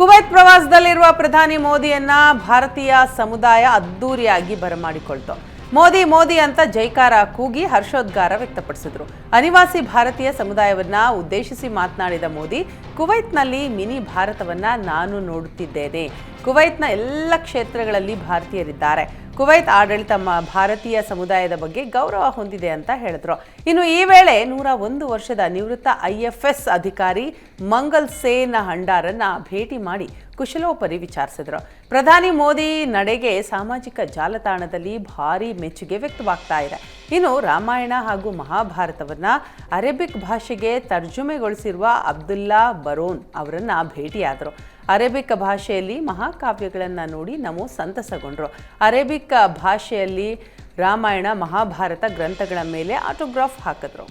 Kuwait ಪ್ರವಾಸದಲ್ಲಿರುವ ಪ್ರಧಾನಿ ಮೋದಿಯನ್ನ ಭಾರತೀಯ ಸಮುದಾಯ ಅದ್ದೂರಿಯಾಗಿ ಬರಮಾಡಿಕೊಳ್ತು. ಮೋದಿ ಮೋದಿ ಅಂತ ಜೈಕಾರ ಕೂಗಿ ಹರ್ಷೋದ್ಗಾರ ವ್ಯಕ್ತಪಡಿಸಿದ್ರು. ಅನಿವಾಸಿ ಭಾರತೀಯ ಸಮುದಾಯವನ್ನ ಉದ್ದೇಶಿಸಿ ಮಾತನಾಡಿದ ಮೋದಿ, ಕುವೈತ್ನಲ್ಲಿ ಮಿನಿ ಭಾರತವನ್ನ ನಾನು ನೋಡುತ್ತಿದ್ದೇನೆ. ಕುವೈತ್ನ ಎಲ್ಲ ಕ್ಷೇತ್ರಗಳಲ್ಲಿ ಭಾರತೀಯರಿದ್ದಾರೆ. ಕುವೈತ್ ಆಡಳಿತ ಭಾರತೀಯ ಸಮುದಾಯದ ಬಗ್ಗೆ ಗೌರವ ಹೊಂದಿದೆ ಅಂತ ಹೇಳಿದ್ರು. ಇನ್ನು ಈ ವೇಳೆ ನೂರ ಒಂದು ವರ್ಷದ ನಿವೃತ್ತ ಐಎಫ್ಎಸ್ ಅಧಿಕಾರಿ ಮಂಗಲ್ ಸೇನ್ ಹಂಡಾರನ್ನ ಭೇಟಿ ಮಾಡಿ ಕುಶಲೋಪರಿ ವಿಚಾರಿಸಿದರು. ಪ್ರಧಾನಿ ಮೋದಿ ನಡೆಗೆ ಸಾಮಾಜಿಕ ಜಾಲತಾಣದಲ್ಲಿ ಭಾರಿ ಮೆಚ್ಚುಗೆ ವ್ಯಕ್ತವಾಗ್ತಾ ಇದೆ. ಇನ್ನು ರಾಮಾಯಣ ಹಾಗೂ ಮಹಾಭಾರತವನ್ನ ಅರೇಬಿಕ್ ಭಾಷೆಗೆ ತರ್ಜುಮೆಗೊಳಿಸಿರುವ ಅಬ್ದುಲ್ಲಾ ಬರೋನ್ ಅವರನ್ನ ಭೇಟಿಯಾದರು. ಅರೇಬಿಕ್ ಭಾಷೆಯಲ್ಲಿ ಮಹಾಕಾವ್ಯಗಳನ್ನು ನೋಡಿ ನಾವು ಸಂತಸಗೊಂಡ್ರು. ಅರೇಬಿಕ್ ಭಾಷೆಯಲ್ಲಿ ರಾಮಾಯಣ, ಮಹಾಭಾರತ ಗ್ರಂಥಗಳ ಮೇಲೆ ಆಟೋಗ್ರಾಫ್ ಹಾಕಿದ್ರು.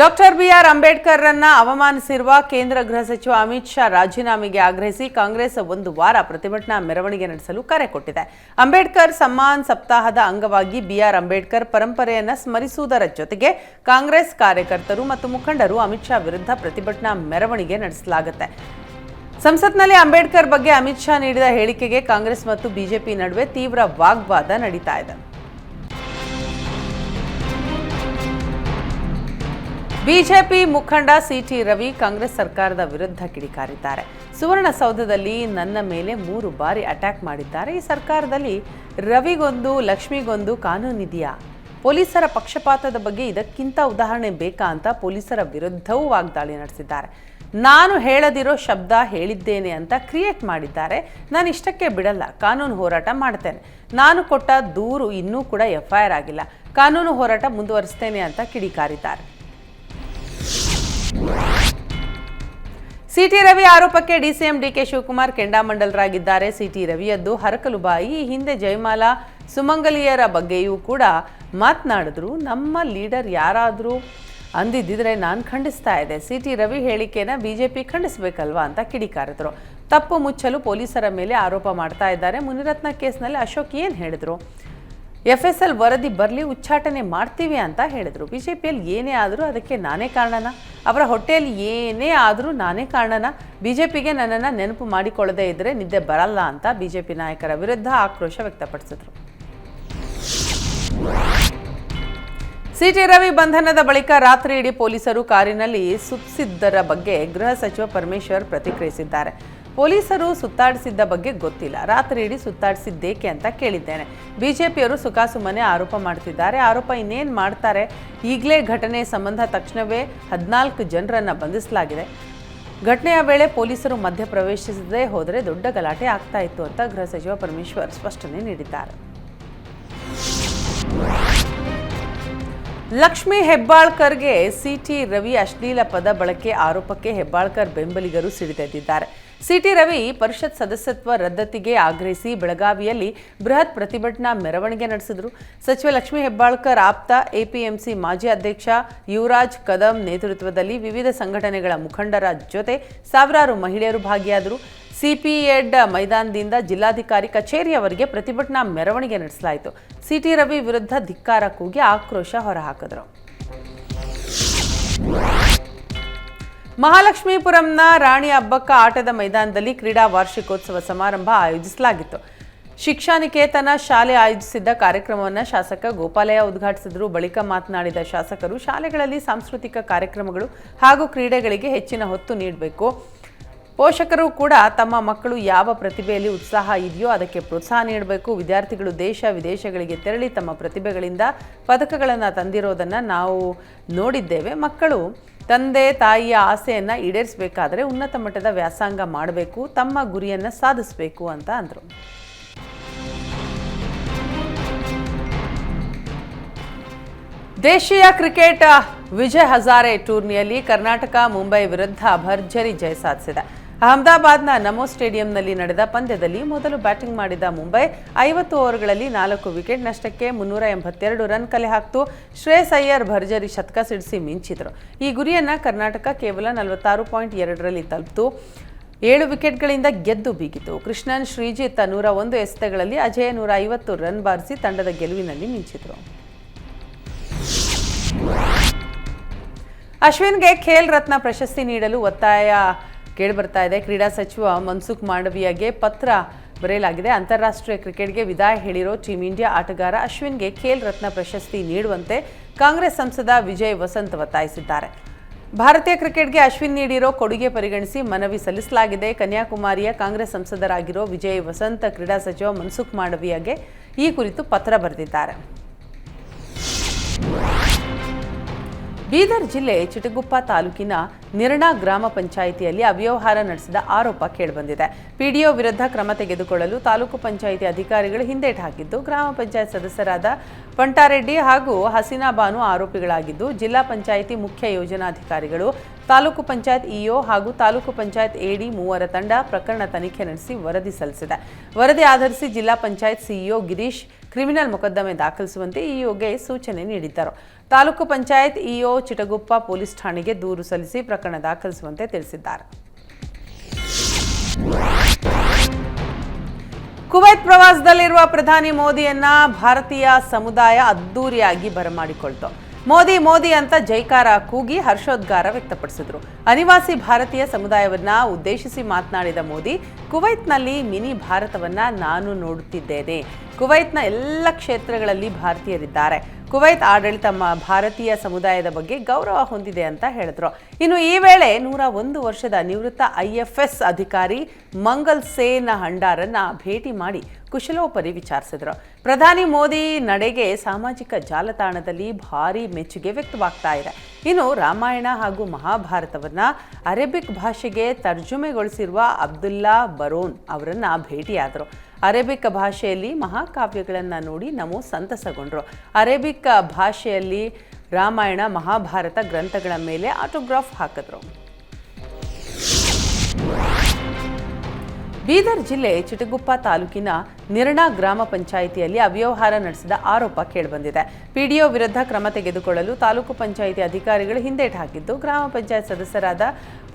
ಡಾಕ್ಟರ್ ಬಿ ಆರ್ ಅಂಬೇಡ್ಕರ್ ರನ್ನ ಅವಮಾನಿಸಿರುವ ಕೇಂದ್ರ ಗೃಹ ಸಚಿವ ಅಮಿತ್ ಶಾ ರಾಜೀನಾಮೆಗೆ ಆಗ್ರಹಿಸಿ ಕಾಂಗ್ರೆಸ್ ಒಂದು ವಾರ ಪ್ರತಿಭಟನಾ ಮೆರವಣಿಗೆ ನಡೆಸಲು ಕರೆ ಕೊಟ್ಟಿದೆ. ಅಂಬೇಡ್ಕರ್ ಸಮ್ಮಾನ್ ಸಪ್ತಾಹದ ಅಂಗವಾಗಿ ಬಿಆರ್ ಅಂಬೇಡ್ಕರ್ ಪರಂಪರೆಯನ್ನು ಸ್ಮರಿಸುವುದರ ಜೊತೆಗೆ ಕಾಂಗ್ರೆಸ್ ಕಾರ್ಯಕರ್ತರು ಮತ್ತು ಮುಖಂಡರು ಅಮಿತ್ ಶಾ ವಿರುದ್ಧ ಪ್ರತಿಭಟನಾ ಮೆರವಣಿಗೆ ನಡೆಸಲಾಗುತ್ತೆ. ಸಂಸತ್ನಲ್ಲಿ ಅಂಬೇಡ್ಕರ್ ಬಗ್ಗೆ ಅಮಿತ್ ಶಾ ನೀಡಿದ ಹೇಳಿಕೆಗೆ ಕಾಂಗ್ರೆಸ್ ಮತ್ತು ಬಿಜೆಪಿ ನಡುವೆ ತೀವ್ರ ವಾಗ್ವಾದ ನಡೀತಾ ಇದೆ. ಬಿಜೆಪಿ ಮುಖಂಡ ಸಿಟಿ ರವಿ ಕಾಂಗ್ರೆಸ್ ಸರ್ಕಾರದ ವಿರುದ್ಧ ಕಿಡಿಕಾರಿದ್ದಾರೆ. ಸುವರ್ಣಸೌಧದಲ್ಲಿ ನನ್ನ ಮೇಲೆ ಮೂರು ಬಾರಿ ಅಟ್ಯಾಕ್ ಮಾಡಿದ್ದಾರೆ. ಈ ಸರ್ಕಾರದಲ್ಲಿ ರವಿಗೊಂದು, ಲಕ್ಷ್ಮಿಗೊಂದು ಕಾನೂನಿದೆಯಾ ಪೊಲೀಸರ ಪಕ್ಷಪಾತದ ಬಗ್ಗೆ ಇದಕ್ಕಿಂತ ಉದಾಹರಣೆ ಬೇಕಾ ಅಂತ ಪೊಲೀಸರ ವಿರುದ್ಧವೂ ವಾಗ್ದಾಳಿ ನಡೆಸಿದ್ದಾರೆ. ನಾನು ಹೇಳದಿರೋ ಶಬ್ದ ಹೇಳಿದ್ದೇನೆ ಅಂತ ಕ್ರಿಯೇಟ್ ಮಾಡಿದ್ದಾರೆ. ನಾನು ಇಷ್ಟಕ್ಕೆ ಬಿಡಲ್ಲ. ಕಾನೂನು ಹೋರಾಟ ಮಾಡ್ತೇನೆ. ನಾನು ಕೊಟ್ಟ ದೂರು ಇನ್ನೂ ಕೂಡ ಎಫ್ಐಆರ್ ಆಗಿಲ್ಲ. ಕಾನೂನು ಹೋರಾಟ ಮುಂದುವರಿಸ್ತೇನೆ ಅಂತ ಕಿಡಿಕಾರಿದ್ದಾರೆ. ಸಿಟಿ ರವಿ ಆರೋಪಕ್ಕೆ ಡಿಸಿಎಂ ಡಿಕೆ ಶಿವಕುಮಾರ್ ಕೆಂಡಾಮಂಡಲರಾಗಿದ್ದಾರೆ. ಸಿಟಿ ರವಿಯದ್ದು ಹರಕಲುಬಾಯಿ ಈ ಹಿಂದೆ ಜಯಮಾಲಾ ಸುಮಂಗಲಿಯರ ಬಗ್ಗೆಯೂ ಕೂಡ ಮಾತನಾಡಿದ್ರು. ನಮ್ಮ ಲೀಡರ್ ಯಾರಾದರೂ ಅಂದಿದ್ದಿದ್ರೆ ನಾನು ಖಂಡಿಸ್ತಾ ಇದೆ ಸಿಟಿ ರವಿ ಹೇಳಿಕೆನ ಬಿಜೆಪಿ ಖಂಡಿಸಬೇಕಲ್ವಾ ಅಂತ ಕಿಡಿಕಾರಿದ್ರು. ತಪ್ಪು ಮುಚ್ಚಲು ಪೊಲೀಸರ ಮೇಲೆ ಆರೋಪ ಮಾಡ್ತಾ ಇದ್ದಾರೆ. ಮುನಿರತ್ನ ಕೇಸ್ನಲ್ಲಿ ಅಶೋಕ್ ಏನು ಹೇಳಿದ್ರು? ಎಫ್ ಎಸ್ ಎಲ್ ವರದಿ ಬರಲಿ ಉಚ್ಚಾಟನೆ ಮಾಡ್ತೀವಿ ಅಂತ ಹೇಳಿದರು. ಬಿ ಜೆ ಪಿಯಲ್ಲಿ ಏನೇ ಆದರೂ ಅದಕ್ಕೆ ನಾನೇ ಕಾರಣನ. ಅವರ ಹೊಟ್ಟೆಯಲ್ಲಿ ಏನೇ ಆದರೂ ನಾನೇ ಕಾರಣನ. ಬಿ ಜೆ ಪಿಗೆ ನನ್ನನ್ನು ನೆನಪು ಮಾಡಿಕೊಳ್ಳದೇ ಇದ್ದರೆ ನಿದ್ದೆ ಬರಲ್ಲ ಅಂತ ಬಿ ಜೆ ಪಿ ನಾಯಕರ ವಿರುದ್ಧ ಆಕ್ರೋಶ ವ್ಯಕ್ತಪಡಿಸಿದರು. ಸಿಟಿ ರವಿ ಬಂಧನದ ಬಳಿಕ ರಾತ್ರಿ ಇಡೀ ಪೊಲೀಸರು ಕಾರಿನಲ್ಲಿ ಸುತ್ತಿದ್ದರ ಬಗ್ಗೆ ಗೃಹ ಸಚಿವ ಪರಮೇಶ್ವರ್ ಪ್ರತಿಕ್ರಿಯಿಸಿದ್ದಾರೆ. ಪೊಲೀಸರು ಸುತ್ತಾಡಿಸಿದ್ದ ಬಗ್ಗೆ ಗೊತ್ತಿಲ್ಲ. ರಾತ್ರಿ ಇಡೀ ಸುತ್ತಾಡಿಸಿದ್ದೇಕೆ ಅಂತ ಕೇಳಿದ್ದೇನೆ. ಬಿಜೆಪಿಯವರು ಸುಖಾಸುಮ್ಮನೆ ಆರೋಪ ಮಾಡ್ತಿದ್ದಾರೆ. ಆರೋಪ ಇನ್ನೇನು ಮಾಡ್ತಾರೆ? ಈಗಲೇ ಘಟನೆ ಸಂಬಂಧ ತಕ್ಷಣವೇ ಹದಿನಾಲ್ಕು ಜನರನ್ನು ಬಂಧಿಸಲಾಗಿದೆ. ಘಟನೆಯ ವೇಳೆ ಪೊಲೀಸರು ಮಧ್ಯ ಪ್ರವೇಶಿಸದೇ ಹೋದರೆ ದೊಡ್ಡ ಗಲಾಟೆ ಆಗ್ತಾ ಇತ್ತು ಅಂತ ಗೃಹ ಸಚಿವ ಪರಮೇಶ್ವರ್ ಸ್ಪಷ್ಟನೆ ನೀಡಿದ್ದಾರೆ. ಲಕ್ಷ್ಮಿ ಹೆಬ್ಬಾಳ್ಕರ್ಗೆ ಸಿಟಿ ರವಿ ಅಶ್ಲೀಲ ಪದ ಬಳಕೆ ಆರೋಪಕ್ಕೆ ಹೆಬ್ಬಾಳ್ಕರ್ ಬೆಂಬಲಿಗರು ಸಿಡಿದೆದ್ದಿದ್ದಾರೆ. ಸಿಟಿ ರವಿ ಪರಿಷತ್ ಸದಸ್ಯತ್ವ ರದ್ದತಿಗೆ ಆಗ್ರಹಿಸಿ ಬೆಳಗಾವಿಯಲ್ಲಿ ಬೃಹತ್ ಪ್ರತಿಭಟನಾ ಮೆರವಣಿಗೆ ನಡೆಸಿದರು. ಸಚಿವ ಲಕ್ಷ್ಮೀ ಹೆಬ್ಬಾಳ್ಕರ್ ಆಪ್ತ, ಎಪಿಎಂಸಿ ಮಾಜಿ ಅಧ್ಯಕ್ಷ ಯುವರಾಜ್ ಕದಂ ನೇತೃತ್ವದಲ್ಲಿ ವಿವಿಧ ಸಂಘಟನೆಗಳ ಮುಖಂಡರ ಜೊತೆ ಸಾವಿರಾರು ಮಹಿಳೆಯರು ಭಾಗಿಯಾದರು. ಸಿಪಿಎಡ್ ಮೈದಾನದಿಂದ ಜಿಲ್ಲಾಧಿಕಾರಿ ಕಚೇರಿಯವರಿಗೆ ಪ್ರತಿಭಟನಾ ಮೆರವಣಿಗೆ ನಡೆಸಲಾಯಿತು. ಸಿಟಿ ರವಿ ವಿರುದ್ಧ ಧಿಕ್ಕಾರ ಕೂಗಿ ಆಕ್ರೋಶ ಹೊರಹಾಕಿದರು. ಮಹಾಲಕ್ಷ್ಮೀಪುರಂನ ರಾಣಿ ಹಬ್ಬಕ್ಕ ಆಟದ ಮೈದಾನದಲ್ಲಿ ಕ್ರೀಡಾ ವಾರ್ಷಿಕೋತ್ಸವ ಸಮಾರಂಭ ಆಯೋಜಿಸಲಾಗಿತ್ತು. ಶಿಕ್ಷಾನಿಕೇತನ ಶಾಲೆ ಆಯೋಜಿಸಿದ್ದ ಕಾರ್ಯಕ್ರಮವನ್ನು ಶಾಸಕ ಗೋಪಾಲಯ್ಯ ಉದ್ಘಾಟಿಸಿದರು. ಬಳಿಕ ಮಾತನಾಡಿದ ಶಾಸಕರು, ಶಾಲೆಗಳಲ್ಲಿ ಸಾಂಸ್ಕೃತಿಕ ಕಾರ್ಯಕ್ರಮಗಳು ಹಾಗೂ ಕ್ರೀಡೆಗಳಿಗೆ ಹೆಚ್ಚಿನ ಹೊತ್ತು ನೀಡಬೇಕು. ಪೋಷಕರು ಕೂಡ ತಮ್ಮ ಮಕ್ಕಳು ಯಾವ ಪ್ರತಿಭೆಯಲ್ಲಿ ಉತ್ಸಾಹ ಇದೆಯೋ ಅದಕ್ಕೆ ಪ್ರೋತ್ಸಾಹ ನೀಡಬೇಕು. ವಿದ್ಯಾರ್ಥಿಗಳು ದೇಶ ವಿದೇಶಗಳಿಗೆ ತೆರಳಿ ತಮ್ಮ ಪ್ರತಿಭೆಗಳಿಂದ ಪದಕಗಳನ್ನು ತಂದಿರೋದನ್ನು ನಾವು ನೋಡಿದ್ದೇವೆ. ಮಕ್ಕಳು ತಂದೆ ತಾಯಿಯ ಆಸೆಯನ್ನು ಈಡೇರಿಸಬೇಕಾದ್ರೆ ಉನ್ನತ ಮಟ್ಟದ ವ್ಯಾಸಂಗ ಮಾಡಬೇಕು, ತಮ್ಮ ಗುರಿಯನ್ನು ಸಾಧಿಸಬೇಕು ಅಂತ ಅಂದರು. ದೇಶೀಯ ಕ್ರಿಕೆಟ್ ವಿಜಯ್ ಹಜಾರೆ ಟೂರ್ನಿಯಲ್ಲಿ ಕರ್ನಾಟಕ, ಮುಂಬೈ ವಿರುದ್ಧ ಭರ್ಜರಿ ಜಯ ಸಾಧಿಸಿದೆ. ಅಹಮದಾಬಾದ್ನ ನಮೋ ಸ್ಟೇಡಿಯಂನಲ್ಲಿ ನಡೆದ ಪಂದ್ಯದಲ್ಲಿ ಮೊದಲು ಬ್ಯಾಟಿಂಗ್ ಮಾಡಿದ ಮುಂಬೈ ಐವತ್ತು ಓವರ್ಗಳಲ್ಲಿ ನಾಲ್ಕು ವಿಕೆಟ್ ನಷ್ಟಕ್ಕೆ ಮುನ್ನೂರ ಎಂಬತ್ತೆರಡು ರನ್ ಕಲೆ ಹಾಕ್ತು. ಶ್ರೇಯಸ್ ಅಯ್ಯರ್ ಭರ್ಜರಿ ಶತಕ ಸಿಡಿಸಿ ಮಿಂಚಿದರು. ಈ ಗುರಿಯನ್ನು ಕರ್ನಾಟಕ ಕೇವಲ ನಲವತ್ತಾರು ಪಾಯಿಂಟ್ ಎರಡರಲ್ಲಿ ತಲುಪಿತು. ಏಳು ವಿಕೆಟ್ಗಳಿಂದ ಗೆದ್ದು ಬೀಗಿತು. ಕೃಷ್ಣನ್, ಶ್ರೀಜಿತ್ ನೂರ ಒಂದು ಎಸೆತಗಳಲ್ಲಿ ಅಜಯ್ ನೂರ ಐವತ್ತು ರನ್ ಬಾರಿಸಿ ತಂಡದ ಗೆಲುವಿನಲ್ಲಿ ಮಿಂಚಿದರು. ಅಶ್ವಿನ್ಗೆ ಖೇಲ್ ರತ್ನ ಪ್ರಶಸ್ತಿ ನೀಡಲು ಒತ್ತಾಯ ಕೇಳಿಬರ್ತಾ ಇದೆ. ಕ್ರೀಡಾ ಸಚಿವ ಮನ್ಸುಖ್ ಮಾಂಡವಿಯಾಗೆ ಪತ್ರ ಬರೆಯಲಾಗಿದೆ. ಅಂತಾರಾಷ್ಟ್ರೀಯ ಕ್ರಿಕೆಟ್ಗೆ ವಿದಾಯ ಹೇಳಿರೋ ಟೀಂ ಇಂಡಿಯಾ ಆಟಗಾರ ಅಶ್ವಿನ್ಗೆ ಖೇಲ್ ರತ್ನ ಪ್ರಶಸ್ತಿ ನೀಡುವಂತೆ ಕಾಂಗ್ರೆಸ್ ಸಂಸದ ವಿಜಯ್ ವಸಂತ್ ಒತ್ತಾಯಿಸಿದ್ದಾರೆ. ಭಾರತೀಯ ಕ್ರಿಕೆಟ್ಗೆ ಅಶ್ವಿನ್ ನೀಡಿರೋ ಕೊಡುಗೆ ಪರಿಗಣಿಸಿ ಮನವಿ ಸಲ್ಲಿಸಲಾಗಿದೆ. ಕನ್ಯಾಕುಮಾರಿಯ ಕಾಂಗ್ರೆಸ್ ಸಂಸದರಾಗಿರೋ ವಿಜಯ್ ವಸಂತ್, ಕ್ರೀಡಾ ಸಚಿವ ಮನ್ಸುಖ್ ಮಾಂಡವಿಯಾಗೆ ಈ ಕುರಿತು ಪತ್ರ ಬರೆದಿದ್ದಾರೆ. ಬೀದರ್ ಜಿಲ್ಲೆ ಚಿಟಗುಪ್ಪ ತಾಲೂಕಿನ ನಿರ್ಣಾ ಗ್ರಾಮ ಪಂಚಾಯಿತಿಯಲ್ಲಿ ಅವ್ಯವಹಾರ ನಡೆಸಿದ ಆರೋಪ ಕೇಳಿಬಂದಿದೆ. ಪಿಡಿಒ ವಿರುದ್ಧ ಕ್ರಮ ತೆಗೆದುಕೊಳ್ಳಲು ತಾಲೂಕು ಪಂಚಾಯಿತಿ ಅಧಿಕಾರಿಗಳು ಹಿಂದೇಟ್ ಹಾಕಿದ್ದು, ಗ್ರಾಮ ಪಂಚಾಯತ್ ಸದಸ್ಯರಾದ ಪಂಟಾರೆಡ್ಡಿ ಹಾಗೂ ಹಸೀನಾ ಬಾನು ಆರೋಪಿಗಳಾಗಿದ್ದು, ಜಿಲ್ಲಾ ಪಂಚಾಯಿತಿ ಮುಖ್ಯ ಯೋಜನಾಧಿಕಾರಿಗಳು, ತಾಲೂಕು ಪಂಚಾಯತ್ ಇಒ ಹಾಗೂ ತಾಲೂಕು ಪಂಚಾಯತ್ ಎಡಿ ಮೂವರ ತಂಡ ಪ್ರಕರಣ ತನಿಖೆ ನಡೆಸಿ ವರದಿ ಸಲ್ಲಿಸಿದೆ. ವರದಿ ಆಧರಿಸಿ ಜಿಲ್ಲಾ ಪಂಚಾಯತ್ ಸಿಇಒ ಗಿರೀಶ್ ಕ್ರಿಮಿನಲ್ ಮೊಕದ್ದಮೆ ದಾಖಲಿಸುವಂತೆ ಇಒಗೆ ಸೂಚನೆ ನೀಡಿದ್ದರು. ತಾಲೂಕು ಪಂಚಾಯತ್ ಇಒ ಚಿಟಗುಪ್ಪ ಪೊಲೀಸ್ ಠಾಣೆಗೆ ದೂರು ಸಲ್ಲಿಸಿ ಪ್ರಕರಣ ದಾಖಲಿಸುವಂತೆ ತಿಳಿಸಿದ್ದಾರೆ. ಕುವೈತ್ ಪ್ರವಾಸದಲ್ಲಿರುವ ಪ್ರಧಾನಿ ಮೋದಿಯನ್ನ ಭಾರತೀಯ ಸಮುದಾಯ ಅದ್ದೂರಿಯಾಗಿ ಬರಮಾಡಿಕೊಳ್ತು. ಮೋದಿ ಮೋದಿ ಅಂತ ಜೈಕಾರ ಕೂಗಿ ಹರ್ಷೋದ್ಗಾರ ವ್ಯಕ್ತಪಡಿಸಿದ್ರು. ಅನಿವಾಸಿ ಭಾರತೀಯ ಸಮುದಾಯವನ್ನ ಉದ್ದೇಶಿಸಿ ಮಾತನಾಡಿದ ಮೋದಿ, ಕುವೈತ್ನಲ್ಲಿ ಮಿನಿ ಭಾರತವನ್ನ ನಾನು ನೋಡುತ್ತಿದ್ದೇನೆ. ಕುವೈತ್ನ ಎಲ್ಲ ಕ್ಷೇತ್ರಗಳಲ್ಲಿ ಭಾರತೀಯರಿದ್ದಾರೆ. ಕುವೈತ್ ಆಡಳಿತ ಭಾರತೀಯ ಸಮುದಾಯದ ಬಗ್ಗೆ ಗೌರವ ಹೊಂದಿದೆ ಅಂತ ಹೇಳಿದ್ರು. ಇನ್ನು ಈ ವೇಳೆ ನೂರ ಒಂದು ವರ್ಷದ ನಿವೃತ್ತ ಐಎಫ್ಎಸ್ ಅಧಿಕಾರಿ ಮಂಗಲ್ ಸೇನ್ ಹಂಡಾರನ್ನ ಭೇಟಿ ಮಾಡಿ ಕುಶಲೋಪರಿ ವಿಚಾರಿಸಿದ್ರು. ಪ್ರಧಾನಿ ಮೋದಿ ನಡೆಗೆ ಸಾಮಾಜಿಕ ಜಾಲತಾಣದಲ್ಲಿ ಭಾರಿ ಮೆಚ್ಚುಗೆ ವ್ಯಕ್ತವಾಗ್ತಾ ಇದೆ. ಇನ್ನು ರಾಮಾಯಣ ಹಾಗೂ ಮಹಾಭಾರತವನ್ನ ಅರೇಬಿಕ್ ಭಾಷೆಗೆ ತರ್ಜುಮೆಗೊಳಿಸಿರುವ ಅಬ್ದುಲ್ಲಾ ಬರೋನ್ ಅವರನ್ನ ಭೇಟಿಯಾದರು. ಅರೇಬಿಕ್ ಭಾಷೆಯಲ್ಲಿ ಮಹಾಕಾವ್ಯಗಳನ್ನು ನೋಡಿ ನಾವು ಸಂತಸಗೊಂಡರು. ಅರೇಬಿಕ್ ಭಾಷೆಯಲ್ಲಿ ರಾಮಾಯಣ ಮಹಾಭಾರತ ಗ್ರಂಥಗಳ ಮೇಲೆ ಆಟೋಗ್ರಾಫ್ ಹಾಕಿದ್ರು. ಬೀದರ್ ಜಿಲ್ಲೆ ಚಿಟಗುಪ್ಪ ತಾಲೂಕಿನ ನಿರ್ಣಾ ಗ್ರಾಮ ಪಂಚಾಯಿತಿಯಲ್ಲಿ ಅವ್ಯವಹಾರ ನಡೆಸಿದ ಆರೋಪ ಕೇಳಿಬಂದಿದೆ. ಪಿಡಿಒ ವಿರುದ್ಧ ಕ್ರಮ ತೆಗೆದುಕೊಳ್ಳಲು ತಾಲೂಕು ಪಂಚಾಯಿತಿ ಅಧಿಕಾರಿಗಳು ಹಿಂದೇಟು ಹಾಕಿದ್ದು, ಗ್ರಾಮ ಪಂಚಾಯತ್ ಸದಸ್ಯರಾದ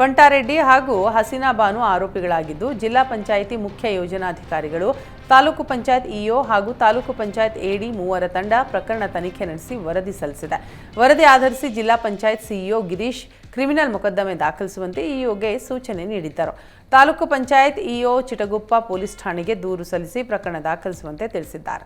ಪಂಟಾರೆಡ್ಡಿ ಹಾಗೂ ಹಸೀನಾ ಬಾನು ಆರೋಪಿಗಳಾಗಿದ್ದು, ಜಿಲ್ಲಾ ಪಂಚಾಯಿತಿ ಮುಖ್ಯ ಯೋಜನಾಧಿಕಾರಿಗಳು ತಾಲೂಕು ಪಂಚಾಯತ್ ಇಒ ಹಾಗೂ ತಾಲೂಕು ಪಂಚಾಯತ್ ಎಡಿ ಮೂವರ ತಂಡ ಪ್ರಕರಣ ತನಿಖೆ ನಡೆಸಿ ವರದಿ ಸಲ್ಲಿಸಿದೆ. ವರದಿ ಆಧರಿಸಿ ಜಿಲ್ಲಾ ಪಂಚಾಯತ್ ಸಿಇಒ ಗಿರೀಶ್ ಕ್ರಿಮಿನಲ್ ಮೊಕದ್ದಮೆ ದಾಖಲಿಸುವಂತೆ ಇಒಗೆ ಸೂಚನೆ ನೀಡಿದ್ದರು. ತಾಲೂಕು ಪಂಚಾಯತ್ ಇಒ ಚಿಟಗುಪ್ಪ ಪೊಲೀಸ್ ಠಾಣೆಗೆ ದೂರು ಸಲ್ಲಿಸಿ ಪ್ರಕರಣ ದಾಖಲಿಸುವಂತೆ ತಿಳಿಸಿದ್ದಾರೆ.